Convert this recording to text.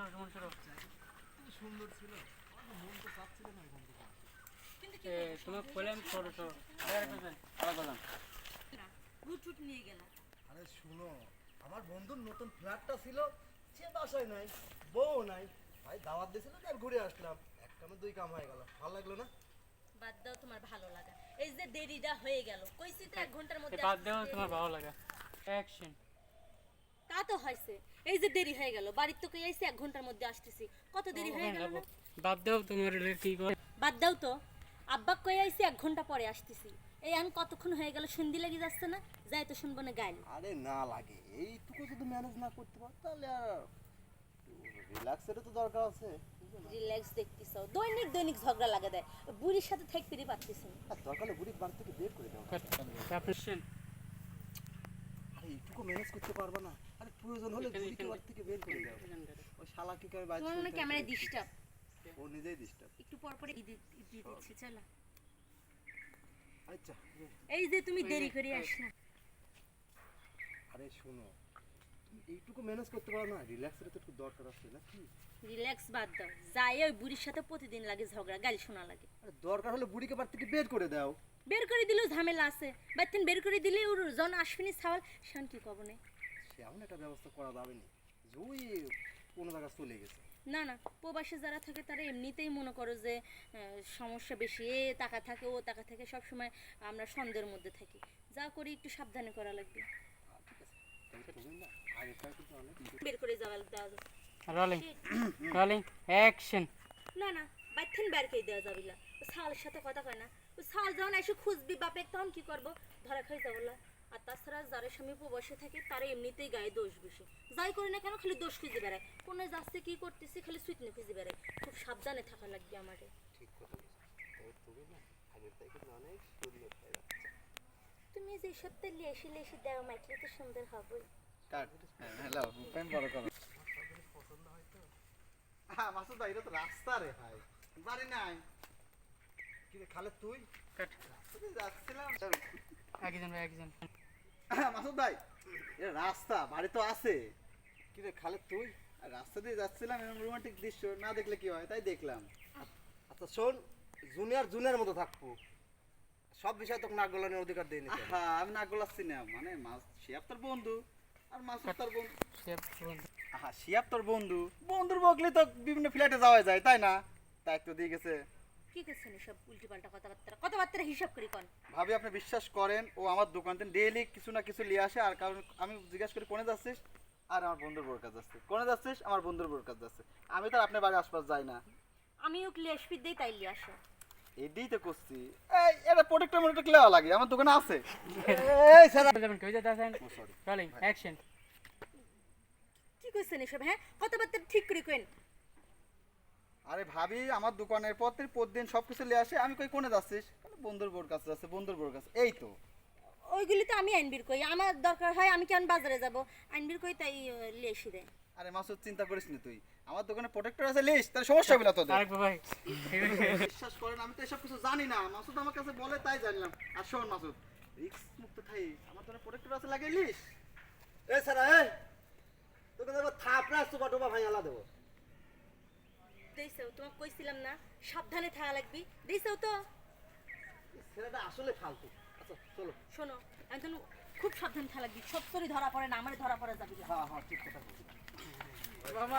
মন সুন্দর ছিল মন তো না এখান থেকে তোমার খোলেন আরে আরে নিয়ে গেলাম। আরে শুনো আমার বন্ধুর নতুন ফ্ল্যাটটা ছিল সে বাসায় নাই বউ নাই। ভাই দাওয়াত দিয়েছিল তার ঘুরে আসলাম। এক কামে দুই কাম হয়ে গেল। ভালো লাগল না? বাদ দাও তোমার ভালো লাগা। এই যে দেরিটা হয়ে গেল কইছি তো এক ঘণ্টার মধ্যে বাদ দেও। তোমার ভালো লাগা। অ্যাকশন তা তো হয়েছে। এই যে দেরি হয়ে গেল বাড়ির তো কই আইছি এক ঘণ্টার মধ্যে আসতেছি। কত দেরি হয়ে গেল না? বাদ দেও তোমার এলে কি করে। বাদ দাও তো। আব্বা কই আইছি এক ঘণ্টা পরে আসতেছি। এই আমি কতক্ষণ হয়ে গেল সন্ধি লেগে যাচ্ছে না? যাই তো শুনব না গাইল। আরে না লাগে এইটুকু যদি ম্যানেজ না করতে পার তাহলে আর রিল্যাক্সেরও তো দরকার আছে। রিল্যাক্স দেখতেছ। দৈনিক দৈনিক ঝগড়া লাগা দেয়। বুড়ির সাথে থাক পেরে পারতেছি না। আর দরকার হলে বুড়ি বাড়ি থেকে বের করে দাও। এইটুকু ম্যানেজ করতে পারব না। আরে প্রয়োজন হলে এখানে- বুড়িকে থেকে বের করে দাও। ওই শালা কি করে বাইরে তোমার মনে ক্যামেরা ডিস্টার্ব ও নিজেই ডিস্টার্ব একটু পর পরে দিয়ে দিয়ে দিচ্ছি চলো। আচ্ছা এই যে তুমি দেরি করে আসলে। আরে শোনো এইটুকু ম্যানেজ করতে পারো না রিল্যাক্সের তো একটু দরকার আছে নাকি? রিল্যাক্স বাদ দাও যাই ওই বুড়ির সাথে প্রতিদিন লাগে ঝগড়া গালি শোনা লাগে। আরে দরকার হলে বুড়িকে বাড়ি থেকে বের করে দাও। বের করে দিলেও ঝামেলা আছে। বাইতেন বের করে দিলে ওর জন আসবিনি ছাওয়াল শান্তি কবনে সে এমন একটা ব্যবস্থা করা যাবে না। ওই কোনো জায়গায় চলে গেছে। না না প্রবাসে যারা থাকে তারা এমনিতেই মনে করো যে সমস্যা বেশি এ টাকা থাকে ও টাকা থাকে সব সময় আমরা সন্দেহের মধ্যে থাকি। যা করি একটু সাবধানে করা লাগবে। ঠিক আছে। না বের করে যাওয়া দেওয়া যাবে রোলিং রোলিং অ্যাকশন না না বাইথেন বের করে দেওয়া যাবে না। ও শালের সাথে কথা কয় না। ও শাল যখন এসে খুঁজবি বাপে তখন কি করব? ধরা খাই যাব না। আর তাছাড়া যারা স্বামী প্রবাসে থাকে তারা এমনিতেই গায়ে দোষ বেশি যাই করি না কেন খালি দোষ খুঁজে বেড়ায়। কোনো যাচ্ছে কি করতেছি খালি সুইটনে খুঁজে বেড়ায়। খুব সাবধানে থাকা লাগবে আমারে। ঠিক কথা তুমি যে সপ্তাহে লেসে লেসে দেওয়া মাইকলে তো সুন্দর হবে কাট। হ্যালো প্রেম বড় করো। হ্যাঁ মাসুদ ভাই এটা তো রাস্তা রে ভাই। বাড়ি নাই। কি রে খালে তুই? কাট। দিয়ে যাচ্ছিলাম। একজন ভাই একজন। মাসুদ ভাই এটা রাস্তা বাড়ি তো আছে। কি রে খালে তুই? রাস্তা দিয়ে যাচ্ছিলাম এরকম রোমান্টিক দৃশ্য না দেখলে কি হয়? তাই দেখলাম। আচ্ছা শোন জুনিয়র জুনিয়র মতো থাকব। সব বিষয়ে তোকে নাক গলানোর অধিকার হ্যাঁ আমি না গোলাচ্ছি না মানে মাস শিয়াব তোর বন্ধু। আর মাস তোর বন্ধু। হ্যাঁ শিয়াব তোর বন্ধু? বন্ধুর বকলে তো বিভিন্ন ফ্ল্যাটে যাওয়া যায় তাই না? দায়িত্ব দিয়ে গেছে। কি করছেন সব উল্টি কথাবার্তা? হিসাব করি কোন? ভাবি আপনি বিশ্বাস করেন ও আমার দোকান থেকে ডেইলি কিছু না কিছু নিয়ে আসে আর কারণ আমি জিজ্ঞাসা করি কোনে যাচ্ছিস? আর আমার বন্ধুর বোর কাছে যাচ্ছে। কোনে যাচ্ছিস? আমার বন্ধুর বোর কাছে যাচ্ছে। আমি তো আর আপনার বাড়ির আশপাশ যাই না। আমিও দেই তাইলি আসো? এটাই তো করছি। এই এটা প্রোটেক্টর মোটেক্টর লেওয়া লাগে? আমার দোকানে আছে। এই স্যার যাবেন কেউ যেতে রোলিং অ্যাকশন কি করছেন এসব হ্যাঁ? কথাবার্তা ঠিক করে কেন আরে ভাবি আমার দোকানের পথের প্রতিদিন সব কিছু নিয়ে আসে। আমি কই কোনে যাচ্ছিস? বন্ধুর বোর কাছে যাচ্ছে বন্ধুর বোর কাছে। এই তো। ওইগুলি তো আমি আইনবির কই। আমার দরকার হয় আমি কেন বাজারে যাব? আইনবির কই তাই লেসি দেয় আরে মাসুদ চিন্তা করিস না তুই। আমার দোকানে প্রোটেক্টর আছে তাহলে সমস্যা হবে না তোদের। আরেক ভাই বিশ্বাস করেন আমি তো এসব কিছু জানি না। মাসুদ আমার কাছে বলে তাই জানলাম। আর শোন মাসুদ রিক্স মুক্ত থাই। আমার দোকানে প্রোটেক্টর আছে স্যার এই! তোকে দেবো থাপড়া সুপা টোপা ভাঙালা দেবো। দেইছাও তোমাকে কইছিলাম না সাবধানে থাকা লাগবি। দেইছাও তো। ছেলেটা আসলে ফালতু। আচ্ছা চলো। শোনো একজন খুব সাবধানে থাকা লাগবি। সব ধরা পড়ে না আমারে ধরা পড়ে যাবি। হ্যাঁ হ্যাঁ ঠিক কথা বলছি Vamos